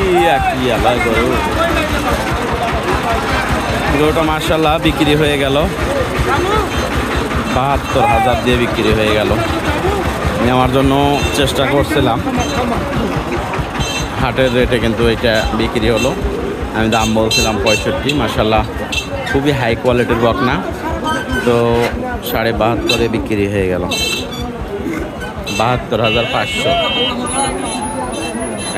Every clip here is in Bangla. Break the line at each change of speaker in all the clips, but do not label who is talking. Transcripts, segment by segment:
কি আল্লাহ গরু। গরুটা মার্শাল্লাহ বিক্রি হয়ে গেল। বাহাত্তর হাজার দিয়ে বিক্রি হয়ে গেল। নেওয়ার জন্য চেষ্টা করছিলাম। হাটের রেটে কিন্তু এটা বিক্রি হলো। আমি দাম বলছিলাম পঁয়ষট্টি মার্শাল্লাহ খুবই হাই কোয়ালিটির বকনা। তো সাড়ে বাহাত্তরে বিক্রি হয়ে গেল। বাহাত্তর হাজার পাঁচশো।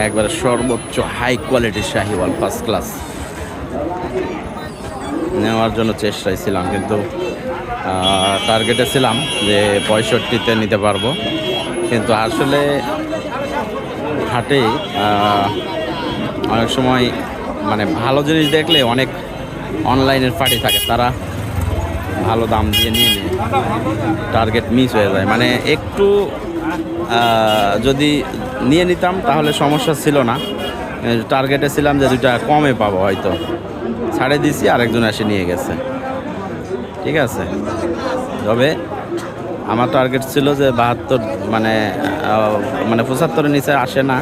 একবারে সর্বোচ্চ হাই কোয়ালিটির শাহিওয়াল ফার্স্ট ক্লাস নেওয়ার জন্য চেষ্টায় ছিলাম, কিন্তু টার্গেটে ছিলাম যে পঁয়ষট্টিতে নিতে পারব। কিন্তু আসলে হাটে অনেক সময় মানে ভালো জিনিস দেখলে অনেক অনলাইনের পার্টি থাকে, তারা ভালো দাম দিয়ে নিয়ে নেয়। টার্গেট মিস হয়ে যায়। মানে একটু যদি নিয়ে নিতাম, তাহলে সমস্যা ছিল না। টার্গেটে ছিলাম যে দুইটা কমে পাবো হয়তো। ছাড়ে দিছি, আরেকজন এসে নিয়ে গেছে। ঠিক আছে? তবে আমার টার্গেট ছিল যে বাহাত্তর মানে মানে পঁচাত্তরের নিচে আসে না।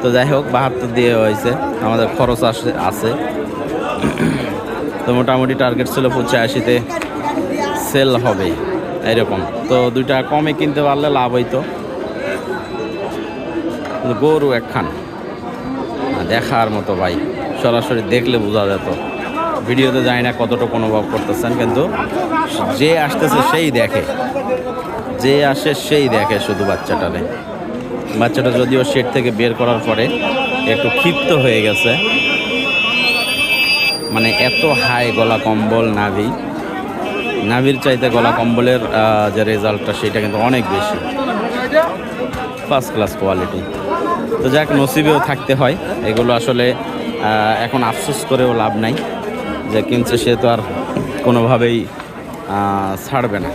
তো যাই হোক, বাহাত্তর দিয়ে হয়েছে। আমাদের খরচ আসে, আছে। তো মোটামুটি টার্গেট ছিল পঁচাশিতে সেল হবে, এরকম। তো দুইটা কমে কিনতে পারলে লাভ হইতো। কিন্তু গরু একখান। দেখার মতো ভাই, সরাসরি দেখলে বোঝা যেত। ভিডিওতে জানি না কতটুকু অনুভব করতেছেন, কিন্তু যে আসতেছে সেই দেখে। যে আসে সেই দেখে শুধু বাচ্চাটারে বাচ্চাটা যদিও শেড থেকে বের করার পরে একটু ক্ষিপ্ত হয়ে গেছে। মানে এত হাই গলা কম্বল নাভি। নাভির চাইতে গলা কম্বলের যে রেজাল্টটা, সেটা কিন্তু অনেক বেশি। ফার্স্ট ক্লাস কোয়ালিটি তো যাক, নসিবেও থাকতে হয়। এগুলো আসলে এখন আফসোস করেও লাভ নাই যে কিনছে সে তো আর কোনোভাবেই ছাড়বে না।